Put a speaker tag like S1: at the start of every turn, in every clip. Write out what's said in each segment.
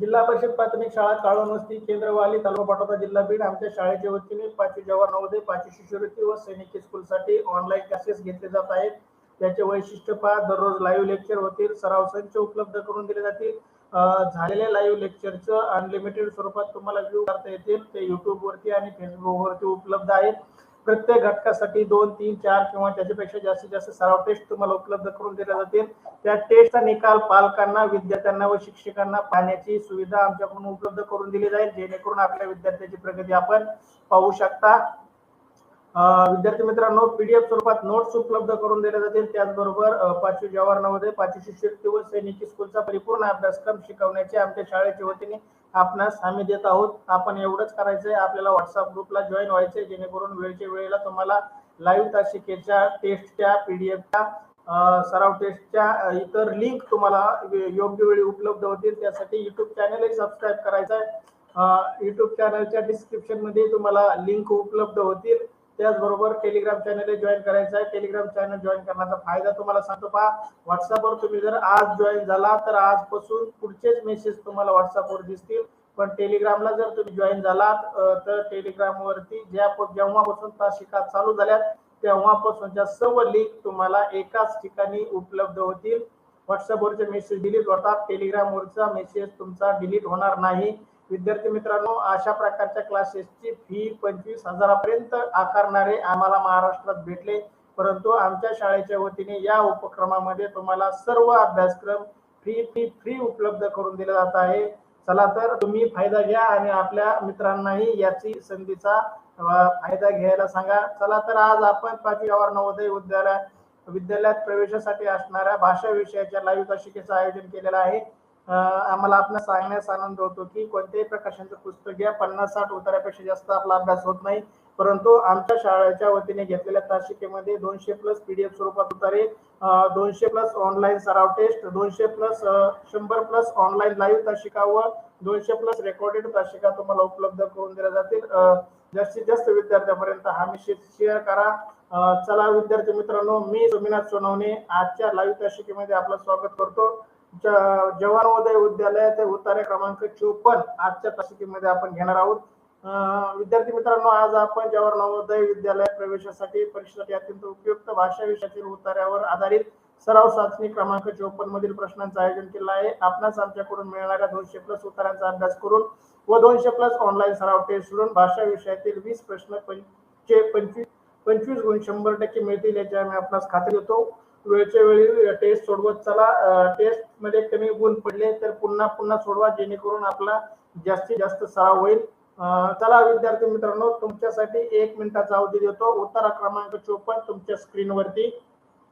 S1: जिल्हा परिषद प्राथमिक शाळा काळवणवस्ती केंद्रवाली तालुका पाटोदा जिल्हा बीड आमच्या शाळेच्या वतीने पाचवी जवाहर नवोदय पाचवी शिष्यवृत्ती व सैनिकी स्कूलसाठी ऑनलाईन क्लासेस घेतले जात आहेत. त्याचे वैशिष्ट्य पहा. दररोज लाईव्ह लेक्चर होतील. सराव संच उपलब्ध करून दिले जातील. झालेल्या लाईव्ह लेक्चरचं अनलिमिटेड स्वरूपात तुम्हाला व्ह्यू करता येतील. ते युट्यूब वरती आणि फेसबुक वरती उपलब्ध आहेत. प्रत्येक घटकासाठी दोन तीन चार किंवा त्याच्यापेक्षा जास्तीत जास्त सराव टेस्ट तुम्हाला उपलब्ध करून दिल्या जातील. त्या टेस्टचा निकाल पालकांना विद्यार्थ्यांना व शिक्षकांना पाहण्याची सुविधा आमच्याकडून उपलब्ध करून दिली जाईल जेणेकरून आपल्या विद्यार्थ्याची प्रगती आपण पाहू शकता. विद्यार्थी मित्रांनो पीडीएफ स्वरूपात नोट्स उपलब्ध करून दिले जातील. त्याचबरोबर पाचवी जवाहर नवोदय पाचवी शिष्यवृत्ती व सैनिकी स्कूलचा परिपूर्ण अभ्यासक्रम शिकवण्याचे आमच्या शाळेच्या वतीने आपणास आम्ही देत आहोत. आपण एवढंच करायचंय. आपल्याला व्हॉट्सअप ग्रुपला जॉईन व्हायचंय. जेणेकरून वेळच्या वेळेला तुम्हाला लाईव्ह तासिकेच्या टेस्टच्या पीडीएफच्या सराव टेस्टच्या इतर लिंक तुम्हाला योग्य वेळी उपलब्ध होतील. त्यासाठी युट्यूब चॅनलही सबस्क्राईब करायचं आहे युट्यूब चॅनलच्या डिस्क्रिप्शनमध्ये तुम्हाला लिंक उपलब्ध होतील. त्याचबरोबर टेलिग्राम चॅनल जॉईन करायचं आहे. टेलिग्राम चॅनल जॉईन करण्याचा फायदा तुम्हाला सांगतो पहा. व्हॉट्सअपवर तुम्ही जर आज जॉईन झाला तर आजपासून पुढचेच मेसेज तुम्हाला व्हॉट्सअपवर दिसतील. पण टेलिग्रामला जर तुम्ही जॉईन झालात तर टेलिग्रामवरती ज्या जेव्हापासून तासिका चालू झाल्यात तेव्हापासूनच्या सर्व लिंक तुम्हाला एकाच ठिकाणी उपलब्ध होतील. व्हॉट्सअपवरचे मेसेज डिलीट होतात. टेलिग्रामवरचा मेसेज तुमचा डिलीट होणार नाही. विद्यार्थी मित्रांनो अशा प्रकारच्या क्लासेसची फी पंचवीस हजारापर्यंत आकारणारे आम्हाला महाराष्ट्रात भेटले. परंतु आमच्या शाळेच्या वतीने या उपक्रमामध्ये तुम्हाला सर्व अभ्यासक्रम फ्री फी फ्री उपलब्ध करून दिला जात आहे. चला तर तुम्ही फायदा घ्या आणि आपल्या मित्रांनाही याची संधीचा फायदा घ्यायला सांगा. चला तर आज आपण पाचवी जवाहर नवोदय विद्यालय विद्यालयात प्रवेशासाठी असणाऱ्या भाषा विषयाच्या लाईव्ह तासिकेचं आयोजन केलेलं आहे. आम्हाला आपल्या सांगण्यास आनंद होतो की कोणत्याही प्रकाशनचं पुस्तक घ्या. पन्नास साठ उतारापेक्षा जास्त आपला अभ्यास होत नाही. परंतु आमच्या शाळेच्या वतीने घेतलेल्या तासिकेमध्ये दोनशे प्लस पीडीएफ स्वरूपात उतारे दोनशे प्लस ऑनलाईन सराव टेस्ट दोनशे प्लस शंभर प्लस ऑनलाईन लाईव्ह तासिका व दोनशे प्लस रेकॉर्डेड तासिका तुम्हाला उपलब्ध करून दिल्या जातील. जास्तीत जास्त विद्यार्थ्यांपर्यंत हा मेसेज शेअर करा. चला विद्यार्थी मित्रांनो मी सोमीनाथ सोनवणे आजच्या लाईव्ह तासिकेमध्ये आपलं स्वागत करतो. ज- जवाहर विद्यालयाचे उतारे क्रमांक चोपन्न आजच्या तासिकेमध्ये आपण घेणार आहोत. विद्यार्थी मित्रांनो आज आपण जवाहर नवोदय विद्यालय प्रवेशासाठी परीक्षेसाठी अत्यंत उपयुक्त भाषा विषयातील उतार्यावर आधारित सराव चाचणी क्रमांक चोपन्न मधील प्रश्नांचं आयोजन केलं आहे. आपणास आमच्याकडून मिळणाऱ्या दोनशे प्लस उत्तरांचा अभ्यास करून व दोनशे प्लस ऑनलाईन सराव टेस्ट सोडून भाषा विषयातील वीस प्रश्न पंचवीस पंचवीस गुण शंभर टक्के मिळतील याची आम्ही आपणास खात्री देतो. वेळच्या वेळी टेस्ट सोडवत चला. टेस्टमध्ये कमी गुण पडले तर पुन्हा पुन्हा सोडवा जेणेकरून आपला जास्तीत जास्त सराव होईल. चला विद्यार्थी मित्रांनो तुमच्यासाठी एक मिनिटाचा अवधी देतो. उतारा क्रमांक चोपन्न तुमच्या स्क्रीनवरती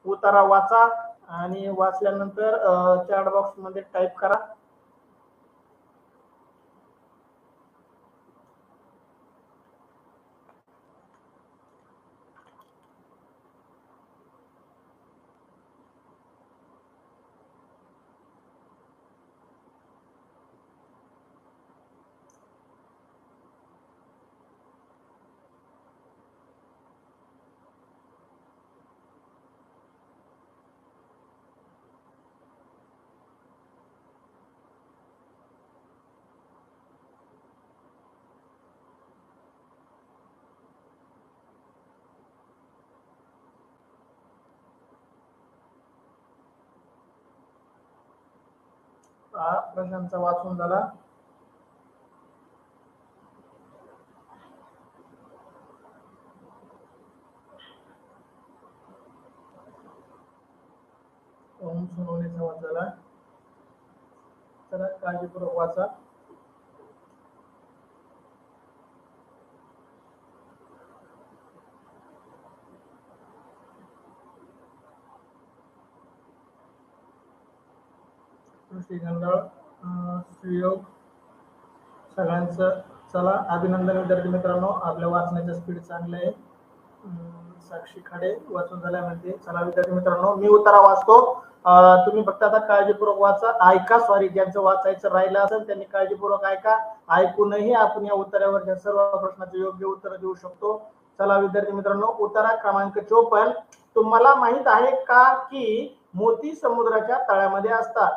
S1: उतारा वाचा आणि वाचल्यानंतर चॅट बॉक्समध्ये टाईप करा हा प्रश्नांचा वाचून झाला. ओम सोनवणेचा वाच झाला. तर काळजीपूर्वक वाचा. कृषी सुयोग सगळ्यांचं चला अभिनंदन विद्यार्थी मित्रांनो. आपल्या वाचण्याचं स्पीड चांगलं आहे. साक्षी खाडे वाचून झाल्यामध्ये म्हणजे चला विद्यार्थी मित्रांनो मी उत्तरा वाचतो. तुम्ही फक्त आता काळजीपूर्वक वाचा. ऐका सॉरी ज्यांचं वाचायचं राहिलं असेल त्यांनी काळजीपूर्वक ऐका. ऐकूनही आपण या उत्तरावरच्या सर्व प्रश्नाचे योग्य उत्तर देऊ शकतो. चला विद्यार्थी मित्रांनो उत्तरा क्रमांक चोपन्न. तुम्हाला माहीत आहे का की मोती समुद्राच्या तळ्यामध्ये असतात?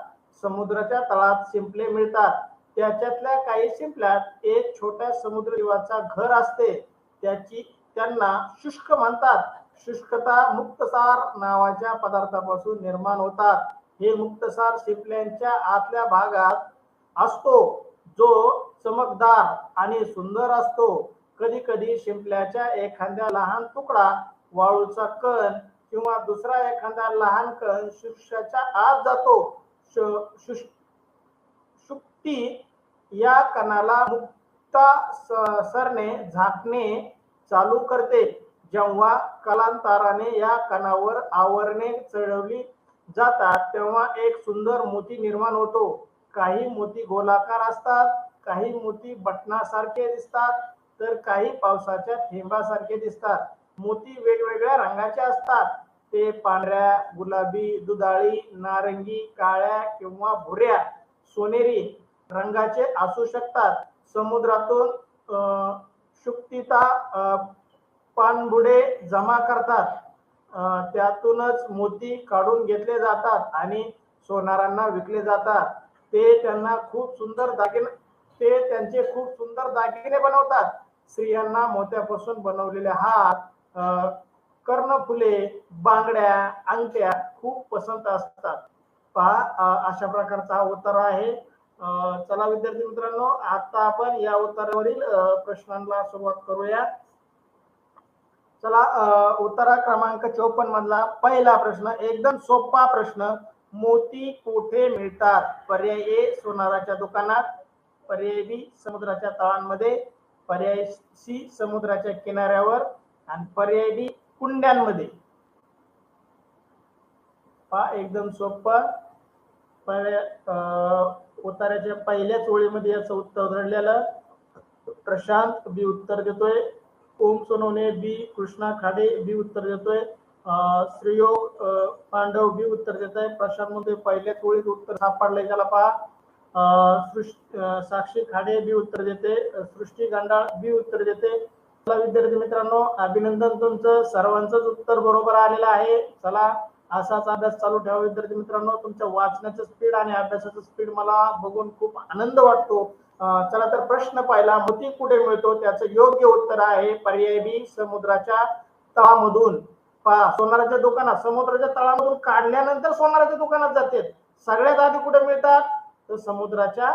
S1: समुद्राच्या तळात शिंपले मिळतात. त्याच्यातल्या काही शिंपल्यात एक छोट्या समुद्र जीवाचा घर असते. त्याची त्यांना शुष्क म्हणतात. शुष्कता मुक्तसार नावाच्या पदार्थापासून निर्माण होतात. हे मुक्तसार शिंपल्यांच्या आतल्या भागात असतो जो चमकदार आणि सुंदर असतो. कधी कधी शिंपल्याच्या एखाद्या लहान तुकडा वाळूचा कण किंवा दुसरा एखादा लहान कण शुष्काच्या आत जातो. शुक्ती या कणाला मुक्ता स- सरने झाकणे चालू करते. जेव्हा कालांतराने या कणावर आवरणे चढवली जातात तेव्हा एक सुंदर मोती निर्माण होतो. काही मोती गोलाकार असतात काही मोती बटणासारखे दिसतात तर काही पावसाच्या थेंबासारखे दिसतात. मोती वेगवेगळ्या रंगाचे असतात. ते पांढऱ्या गुलाबी दुधाळी नारंगी काळ्या किंवा भुऱ्या सोनेरी रंगाचे असू शकतात. समुद्रातून शुक्तिता पानबुडे पाणबुडे जमा करतात. त्यातूनच मोती काढून घेतले जातात आणि सोनारांना विकले जातात. ते त्यांना खूप सुंदर दागिने ते त्यांचे खूप सुंदर दागिने बनवतात. स्त्रियांना मोत्यापासून बनवलेले हार कर्णफुले बांगड्या अंगठ्या खूप पसंत असतात. पहा अशा प्रकारचा हा उत्तर आहे चला विद्यार्थी मित्रांनो आता आपण या उत्तरावरील प्रश्नांना सुरुवात करूया. चला उत्तरा क्रमांक चौपन्न मधला पहिला प्रश्न एकदम सोपा प्रश्न. मोती कुठे मिळतात? पर्याय ए सोनाराच्या दुकानात पर्याय बी समुद्राच्या तळांमध्ये पर्याय सी समुद्राच्या किनाऱ्यावर आणि पर्याय डी कुंड्यांमध्ये. पा एकदम सोपं. पर्याय उत्तराच्या पहिल्याच ओळीमध्ये याचं उत्तर धरलेलं प्रशांत बी उत्तर देतोय. ओम सोनवणे बी कृष्णा खाडे बी उत्तर देतोय. अं, श्रीयोग पांडव बी उत्तर देत आहे प्रशांत मध्ये पहिल्याच ओळीत उत्तर सापडलंय. त्याला पहा. अं, साक्षी खाडे बी उत्तर देते. सृष्टी गांडाळ बी उत्तर देते. विद्यार्थी मित्रांनो अभिनंदन तुमचं. सर्वांचंच उत्तर बरोबर आलेलं आहे. चला असाच अभ्यास चालू ठेवा विद्यार्थी मित्रांनो. तुमच्या वाचण्याचं स्पीड आणि अभ्यासाचं स्पीड मला बघून खूप आनंद वाटतो. चला तर प्रश्न पाहिला. मोती कुठे मिळतो? त्याचं योग्य उत्तर आहे पर्याय बी समुद्राच्या तळामधून. पहा सोनाराच्या दुकानात समुद्राच्या तळामधून काढल्यानंतर सोनाराच्या दुकानात जाते सगळ्यात आधी कुठे मिळतात? तर समुद्राच्या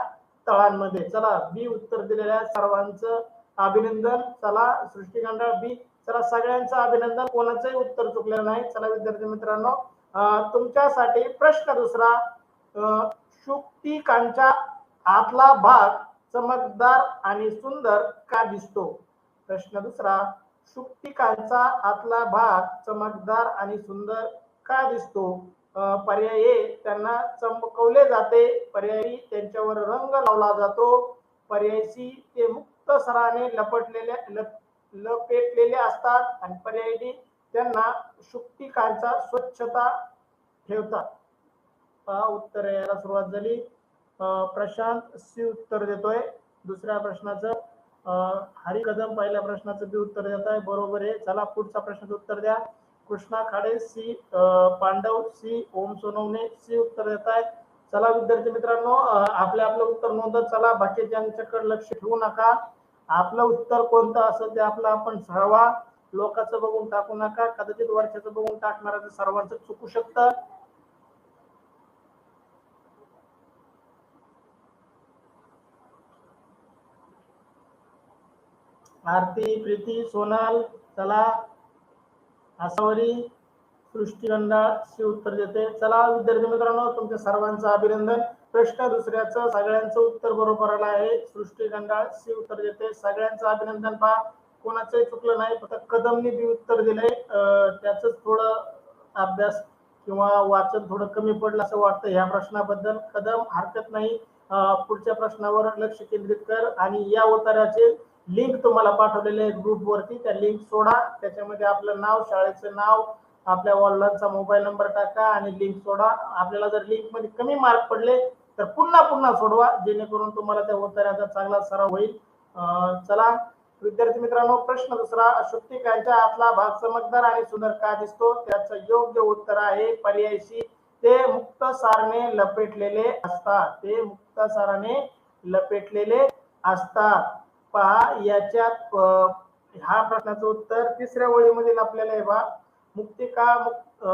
S1: तळांमध्ये. चला बी उत्तर दिलेल्या सर्वांचं अभिनंदन. चला सृष्टिकांडा बी चला सगळ्यांचं अभिनंदन. कोणाचंही उत्तर चुकलेलं नाही. चला विद्यार्थी मित्रांनो तुमच्यासाठी प्रश्न दुसरा शुक्तिकांच्या आतला भाग चमकदार आणि सुंदर का दिसतो? प्रश्न दुसरा शुक्तिकांचा आतला भाग चमकदार आणि सुंदर का दिसतो? पर्याय ए त्यांना चमकवले जाते. पर्यायी त्यांच्यावर रंग लावला जातो. पर्याय सी ते मुक्त सराने लपटलेल्या लप- लपेटलेले असतात आणि पर्यायी त्यांना शुक्तिकांचा स्वच्छता ठेवतात. उत्तर यायला सुरुवात झाली. अं, प्रशांत सी उत्तर देतोय. दुसऱ्या प्रश्नाचं अं, हरी कदम पहिल्या प्रश्नाचं बी उत्तर देत आहे. बरोबर आहे. चला पुढचा प्रश्नाचं उत्तर द्या. कृष्णा खाडे सी अं, पांडव सी ओम सोनवणे सी उत्तर देत आहेत. चला विद्यार्थी मित्रांनो आपले आपलं उत्तर नोंदत चला. बाकीच्यांच्याकडे लक्ष ठेवू नका. आपलं उत्तर कोणतं असेल ते आपलं आपण सहावा लोकांचं बघून टाकू नका. कदाचित वर्षाचं बघून टाकणार सर्वांचं चुकू शकतं. आरती प्रीती सोनाल चला. आसावरी. सृष्टीगंधा शी उत्तर देते. चला विद्यार्थी मित्रांनो तुमच्या सर्वांचं अभिनंदन. प्रश्न दुसऱ्याचं सगळ्यांचं उत्तर बरोबर आलं आहे. सृष्टीगंधा सी उत्तर देते. सगळ्यांचं अभिनंदन पहा. कोणाचंही चुकलं नाही फक्त कदमनी बी उत्तर दिलंय. त्याच थोडं अभ्यास किंवा वाचन थोडं कमी पडलं असं वाटतं ह्या प्रश्नाबद्दल. कदम हरकत नाही. पुढच्या प्रश्नावर लक्ष केंद्रित कर आणि या उत्तराचे लिंक तुम्हाला पाठवलेले आहे ग्रुप वरती. त्या लिंक सोडा. त्याच्यामध्ये आपलं नाव शाळेचं नाव आपल्या वडिलांचा मोबाईल नंबर टाका आणि लिंक सोडा. आपल्याला जर लिंकमध्ये कमी मार्क पडले तर पुन्हा पुन्हा सोडवा जेणेकरून तुम्हाला त्या उत्तराचा चांगला सराव होईल. अं, चला विद्यार्थी मित्रांनो प्रश्न दुसरा शुक्तिकांच्या आतला भाग चमकदार आणि सुंदर का दिसतो? त्याचं योग्य उत्तर आहे पर्यायशी. ते मुक्त सारने लपेटलेले असतात. ते मुक्त साराने लपेटलेले असतात. पहा याच्यात हा प्रश्नाचं उत्तर तिसऱ्या ओळीमधील आपल्याला हे बा मुक्तिका मुक्त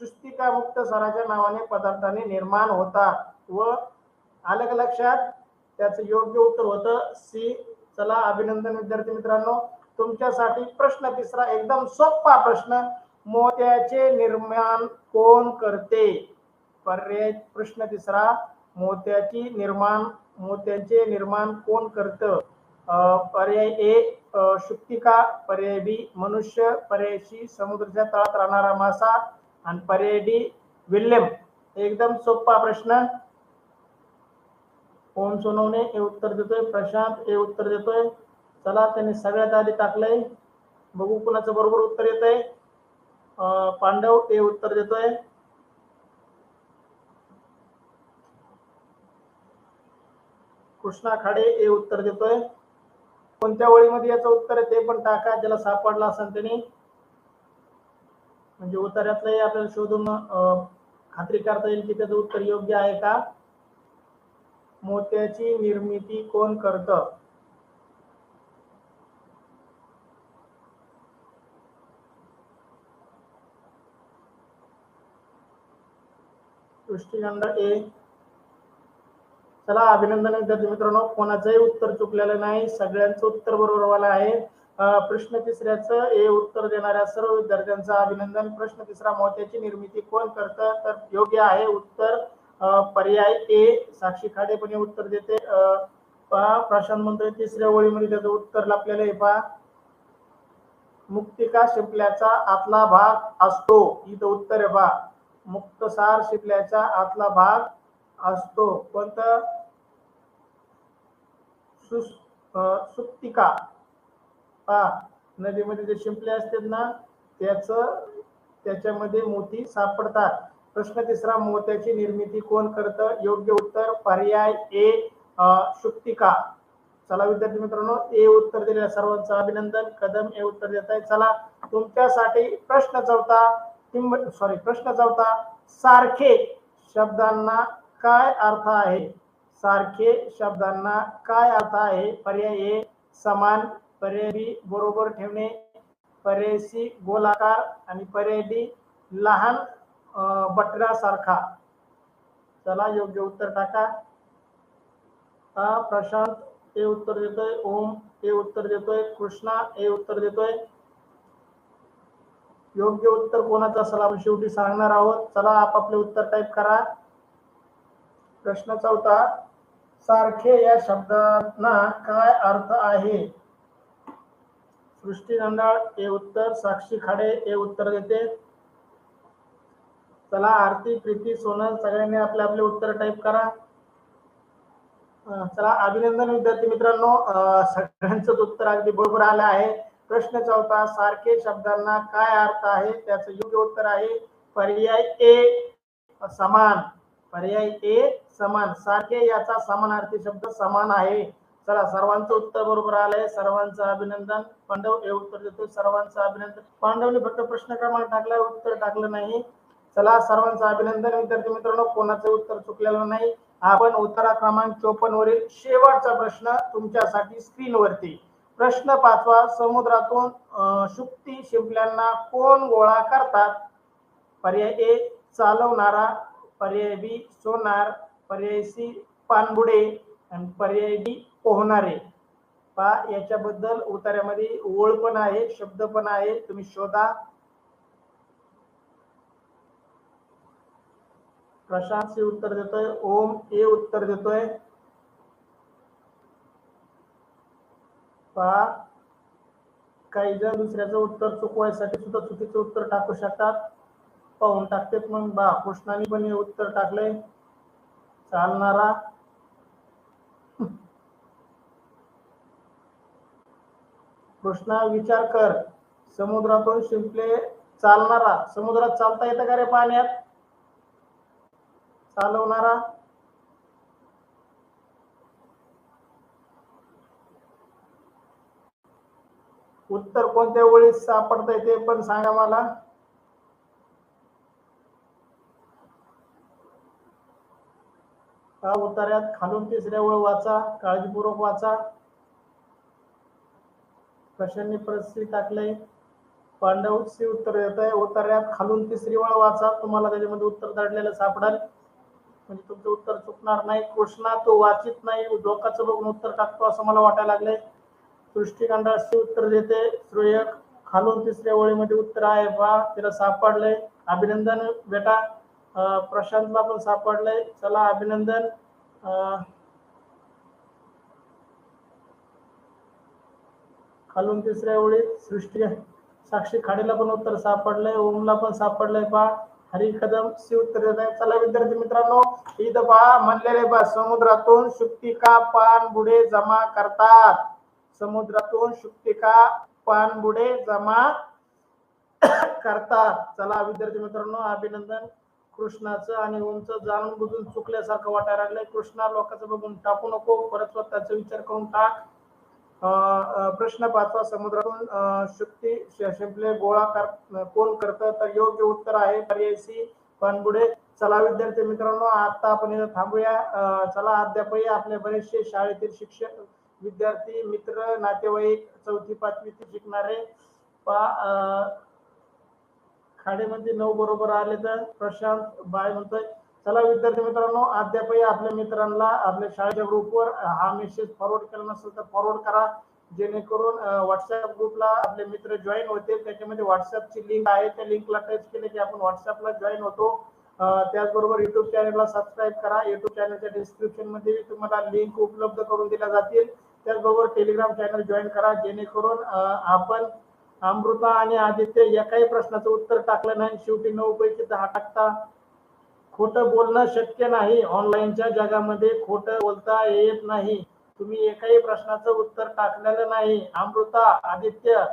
S1: सुस्तिका मुक्त सराच्या नावाने पदार्थाने निर्माण होतात व आलं का लक्षात त्याचं योग्य उत्तर होतं. सी चला अभिनंदन विद्यार्थी मित्रांनो तुमच्यासाठी प्रश्न तिसरा एकदम सोपा प्रश्न मोत्याचे निर्माण कोण करते? पर्याय प्रश्न तिसरा मोत्याची निर्माण मोत्याचे निर्माण कोण करतं? पर्याय ए शुक्तिका पर्यायी मनुष्य पर्याय समुद्राच्या तळात राहणारा मासा आणि पर्याय विल्यम. एकदम सोपा प्रश्न. ओम सोनवणे? हे उत्तर देतोय. प्रशांत हे उत्तर देतोय. चला त्यांनी सगळ्यात आधी टाकलंय. बघू कुणाचं बरोबर उत्तर येत आहे पांडव हे उत्तर देतोय. कृष्णा खाडे हे उत्तर देतोय. कोणत्या ओळीमध्ये याचं उत्तर आहे ते पण टाका. ज्याला सापडला असेल त्यांनी म्हणजे उतार्यातलंही आपल्याला शोधून खात्री करता येईल की त्याचं उत्तर योग्य आहे का? मोत्याची निर्मिती कोण करत? दृष्टिखंड ए चला अभिनंदन विद्यार्थी मित्रांनो. कोणाचंही उत्तर चुकलेलं नाही. सगळ्यांचं उत्तर बरोबर आहे. प्रश्न तिसऱ्याचं हे उत्तर देणाऱ्या सर्व विद्यार्थ्यांचं अभिनंदन. प्रश्न तिसरा मोत्याची निर्मिती कोण करतं? तर योग्य आहे उत्तर पर्याय ए साक्षी खाडे पण उत्तर देते. प्रशांत मंत्री तिसऱ्या ओळीमध्ये त्याचं उत्तर लपलेलं आहे पहा. मुक्तिका शिंपल्याचा आतला भाग असतो. इथं उत्तर आहे पहा. मुक्तसार शिंपल्याचा आतला भाग असतो. कोणतं? सुस सुप्तिका पहा नदीमध्ये जे शिंपले असतात ना त्याच त्याच्यामध्ये मोती सापडतात. प्रश्न तिसरा मोत्याची निर्मिती कोण करतं? योग्य उत्तर पर्याय ए शुक्तिका चला विद्यार्थी मित्रांनो ए उत्तर दिलेल्या सर्वांचं अभिनंदन. कदम ए उत्तर देत आहे. चला तुमच्यासाठी प्रश्न चौथा किंब सॉरी प्रश्न चौथा सारखे शब्दांना काय अर्थ आहे? सारखे शब्दांना काय अर्थ आहे? पर्याय ए समान पर्याय बी बरोबर ठेवणे पर्याय सी गोलाकार आणि पर्याय डी लहान बटरासारखा चला योग्य उत्तर टाका. हा प्रशांत हे उत्तर देतोय. ओम हे उत्तर देतोय. कृष्णा हे उत्तर देतोय. योग्य उत्तर कोणाचं असेल? आपण शेवटी सांगणार आहोत. चला आपापले उत्तर टाईप करा. प्रश्न चौथा. सारखे या शब्दांना काय अर्थ आहे? सृष्टी नंदाळ हे उत्तर. साक्षी खाडे हे उत्तर देते. चला आरती प्रीती सोनल सगळ्यांनी आपले आपले उत्तर टाईप करा. चला अभिनंदन विद्यार्थी मित्रांनो. अं, सगळ्यांचंच उत्तर अगदी बरोबर आलं आहे. प्रश्न चौथा सारखे शब्दांना काय अर्थ आहे? त्याचं योग्य उत्तर आहे पर्याय ए समान. पर्याय ए समान. सारखे याचा समानार्थी शब्द समान आहे. चला सर्वांचं उत्तर बरोबर आलंय. सर्वांचं अभिनंदन. पांडव हे उत्तर देतो. सर्वांचं अभिनंदन. पांडवने फक्त प्रश्न क्रमांक टाकलाय. उत्तर टाकलं नाही. चला सर्वांचं अभिनंदन. विद्यार्थी मित्रांनो कोणाचं उत्तर चुकलेलं नाही? आपण उत्तरा क्रमांक चोपन्न वरील शेवटचा प्रश्न तुमच्यासाठी स्क्रीनवरती. प्रश्न पाचवा समुद्रातून शुक्ती शिंपल्यांना कोण गोळा करतात? पर्याय ए चालवणारा पर्याय बी सोनार पर्याय सी पानबुडे आणि पर्याय डी पोहणारे. पहा याच्याबद्दल उतार्यामध्ये ओळ पण आहे शब्द पण आहे तुम्ही शोधा. प्रशांत सी उत्तर देतोय ओम ए उत्तर देतोय. पहा काही जण दुसऱ्याचं उत्तर चुकवायसाठी सुद्धा चुकीचं उत्तर टाकू शकतात. पाहून टाकते मग. बा कृष्णाने पण हे उत्तर टाकलंय. चालणारा. कृष्णा विचार कर. समुद्रातून शिंपले चालणारा. समुद्रात चालता येतं का रे पाण्यात? चालवणारा. उत्तर कोणत्या वेळी सापडतंय ते पण सांगा मला. हा उतार्यात खालून तिसऱ्या ओळ वाचा काळजीपूर्वक वाचा. कशाने परिस्थिती टाकलंय पांडव शिव उत्तर येत आहे उतार्यात खालून तिसरी वेळ वाचा. तुम्हाला त्याच्यामध्ये उत्तर दडलेलं सापडाल. म्हणजे तुमचं उत्तर चुकणार नाही. कृष्णा तो वाचित नाही. डोकाचं बघून उत्तर टाकतो असं मला वाटायला लागलंय. सृष्टिकांडाशी उत्तर देते. श्रेयक खालून तिसऱ्या ओळीमध्ये उत्तर आहे. बा तिला सापडले अभिनंदन बेटा. प्रशांतला पण सापडलंय चला अभिनंदन. खालून तिसऱ्या ओळीत सृष्टी साक्षी खाडीला पण उत्तर सापडलंय. ओमला पण सापडलंय. पा हरी कदम शिव उत्तर चला विद्यार्थी मित्रांनो इथं पहा म्हणलेले पहा समुद्रातून शुक्तिका पान बुडे जमा करतात? समुद्रातून शुक्तिका पान बुडे जमा करतात? चला विद्यार्थी मित्रांनो अभिनंदन. कृष्णाचं आणि ओमचं जाणून बुजून चुकल्यासारखं वाटायला लागलंय. कृष्णा लोकांचं बघून टाकू नको. परत स्वतःचा विचार करून टाक. अं, प्रश्न पाचवा समुद्रातून शक्ती शिंपले गोळा कर कोण करतं? तर योग्य उत्तर आहे पर्याय सी पानबुडे. चला विद्यार्थी मित्रांनो आता आपण इथं थांबूया. चला अद्यापही आपले बरेचसे शाळेतील शिक्षक विद्यार्थी मित्र नातेवाईक चौथी पाचवीचे शिकणारे पा खाडीमध्ये नऊ बरोबर आले तर प्रशांत बाय म्हणतोय. चला विद्यार्थी मित्रांनो अद्यापही आपल्या मित्रांना आपल्या शाळेच्या ग्रुपवर हा मेसेज फॉरवर्ड केला नसेल तर फॉरवर्ड करा. जेणेकरून व्हॉट्सअप ग्रुपला आपले मित्र जॉईन होते त्याच्यामध्ये व्हॉट्सअपची लिंक आहे. त्या लिंकला टच केले की आपण व्हॉट्सअपला जॉईन होतो. त्याचबरोबर युट्यूब चॅनलला सबस्क्राईब करा. युट्यूब चॅनलच्या डिस्क्रिप्शनमध्ये तुम्हाला लिंक उपलब्ध करून दिल्या जातील. त्याचबरोबर टेलिग्राम चॅनल जॉईन करा. जेणेकरून आपण अमृता आणि आदित्य एकाही प्रश्नाचं उत्तर टाकलं नाही. शेवटी नऊ पैकी दहा टाकता. खोटं बोलणं शक्य नाही. ऑनलाईनच्या जगामध्ये खोटं बोलता येत नाही. तुम्ही एकाही प्रश्नाचं उत्तर टाकलेलं नाही. अमृता आदित्य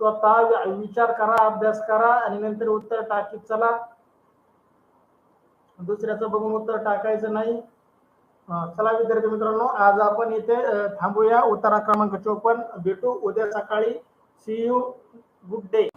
S1: स्वतः विचार करा अभ्यास करा आणि नंतर उत्तर टाकीत चला. दुसऱ्याचं बघून उत्तर टाकायचं नाही. चला विद्यार्थी मित्रांनो आज आपण इथे थांबूया. उत्तरा क्रमांक चोपन्न. भेटू उद्या सकाळी. C you good day